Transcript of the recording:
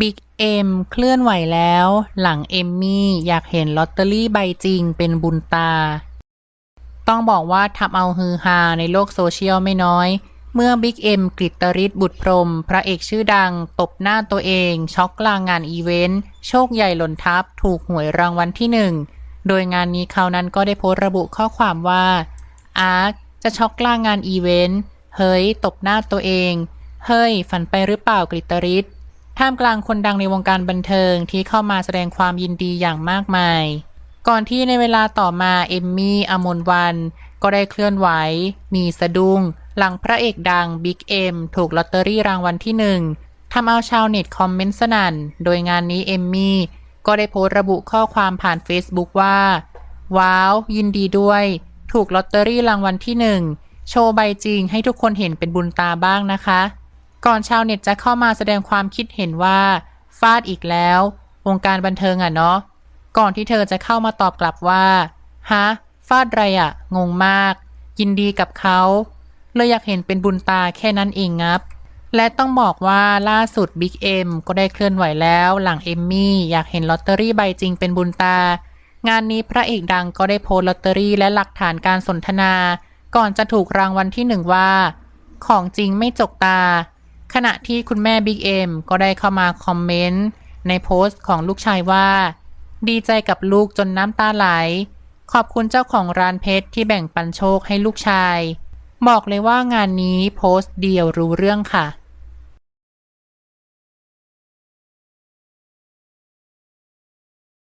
บิ๊กเอ็มเคลื่อนไหวแล้ว หลังเอมมี่อยากเห็นลอตเตอรี่ใบจริงเป็นบุญตา ต้องบอกว่าทำเอาฮือฮาในโลกโซเชียลไม่น้อย เมื่อบิ๊กเอ็มกฤตริศบุตรพรหมพระเอกชื่อดัง ตบหน้าตัวเอง ช็อกกลางงานอีเวนต์ โชคใหญ่หล่นทับ ถูกหวยรางวัลที่หนึ่ง โดยงานนี้เขานั้นก็ได้โพสต์ระบุข้อความว่า อาร์คจะช็อกกลางงานอีเวนต์ เฮ้ย ตบหน้าตัวเอง เฮ้ย ฝันไปหรือเปล่ากฤตริศ ท่ามกลางคนดังในวงการบันเทิงที่เข้ามาแสดงความยินดีอย่างมากมาย ก่อนที่ในเวลาต่อมาเอมมี่อมนวัน ก็ได้เคลื่อนไหว มีสะดุ้ง หลังพระเอกดังบิ๊กเอ็มถูกลอตเตอรี่รางวัลที่หนึ่งทำเอาชาวเน็ตคอมเมนต์สนั่น โดยงานนี้เอมมี่ก็ได้โพสต์ระบุข้อความผ่าน Facebook ว่า ว้าว ยินดีด้วย ถูกลอตเตอรี่รางวัลที่หนึ่งโชว์ใบจริงให้ทุกคนเห็นเป็นบุญตาบ้างนะคะ ก่อนชาวเน็ตจะเข้ามาแสดงความคิดเห็นว่าฟาดอีกแล้ว วงการบันเทิงอะเนาะก่อนที่เธอจะเข้ามาตอบกลับว่าฮะฟาดไรอะงงมาก ยินดีกับเขาเลยอยากเห็นเป็นบุญตาแค่นั้นเองงับ และต้องบอกว่าล่าสุดบิ๊กเอ็มก็ได้เคลื่อนไหวแล้วหลังเอมมี่อยากเห็นลอตเตอรี่ใบจริงเป็นบุญตา งานนี้พระเอกดังก็ได้โพสลอตเตอรี่และหลักฐานการสนทนา ก่อนจะถูกรางวัลที่หนึ่งว่า ของจริงไม่จกตา ขณะที่คุณแม่บิ๊กเอ็มก็ได้เข้ามาคอมเมนต์ในโพสต์ของลูกชายว่า ดีใจกับลูกจนน้ำตาไหล ขอบคุณเจ้าของร้านเพชรที่แบ่งปันโชคให้ลูกชาย บอกเลยว่างานนี้โพสต์เดียวรู้เรื่องค่ะ